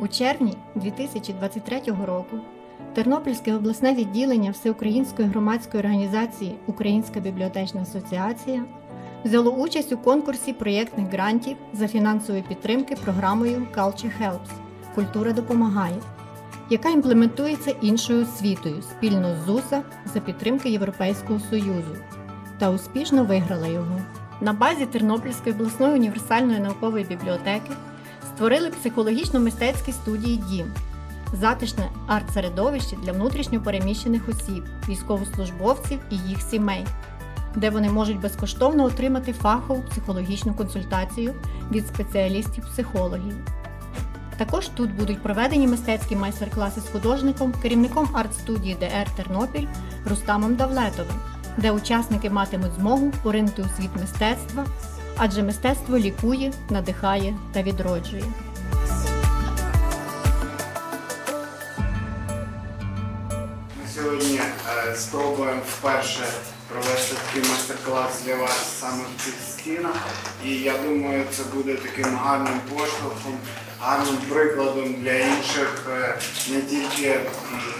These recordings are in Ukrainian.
У червні 2023 року Тернопільське обласне відділення Всеукраїнської громадської організації Українська бібліотечна асоціація взяло участь у конкурсі проєктних грантів за фінансової підтримки програмою Culture Helps Культура допомагає, яка імплементується іншою освітою спільно з ЗУСа за підтримки Європейського Союзу та успішно виграла його. На базі Тернопільської обласної універсальної наукової бібліотеки створили психологічно-мистецькі студії Дім, затишне арт-середовище для внутрішньо переміщених осіб, військовослужбовців і їх сімей, де вони можуть безкоштовно отримати фахову психологічну консультацію від спеціалістів-психологів. Також тут будуть проведені мистецькі майстер-класи з художником, керівником арт-студії ДР Тернопіль Рустамом Давлетовим, де учасники матимуть змогу поринути у світ мистецтва, адже мистецтво лікує, надихає та відроджує. Сьогодні е, спробуємо вперше провести такий майстер-клас для вас саме в цих стінах. І я думаю, це буде таким гарним поштовхом, гарним прикладом для інших е, не тільки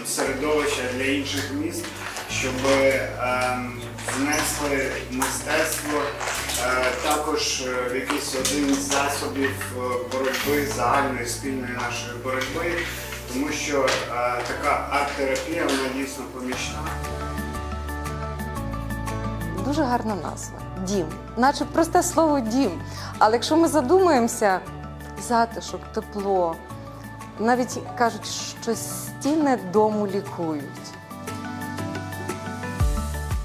середовища, а для інших міст, щоб ем, внесли мистецтво е, також е, якийсь один із засобів е, боротьби загальної спільної нашої боротьби. Тому що е, така арт-терапія вона дійсно помічна. Дуже гарна назва дім. Наче просте слово дім. Але якщо ми задумаємося, затишок, тепло, навіть кажуть, що стіни дому лікують.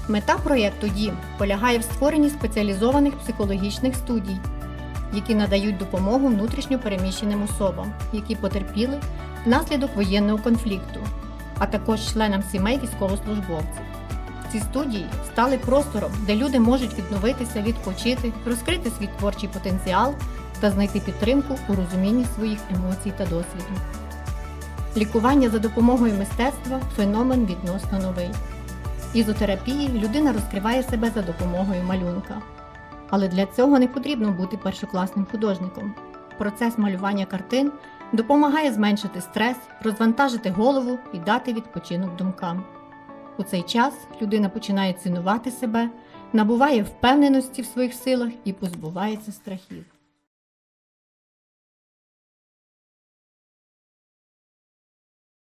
Мета проєкту Дім полягає в створенні спеціалізованих психологічних студій, які надають допомогу внутрішньо переміщеним особам, які потерпіли внаслідок воєнного конфлікту, а також членам сімей військовослужбовців. Ці студії стали простором, де люди можуть відновитися, відпочити, розкрити свій творчий потенціал та знайти підтримку у розумінні своїх емоцій та досвіду. Лікування за допомогою мистецтва феномен відносно новий. Ізотерапії людина розкриває себе за допомогою малюнка. Але для цього не потрібно бути першокласним художником. Процес малювання картин допомагає зменшити стрес, розвантажити голову і дати відпочинок думкам. У цей час людина починає цінувати себе, набуває впевненості в своїх силах і позбувається страхів.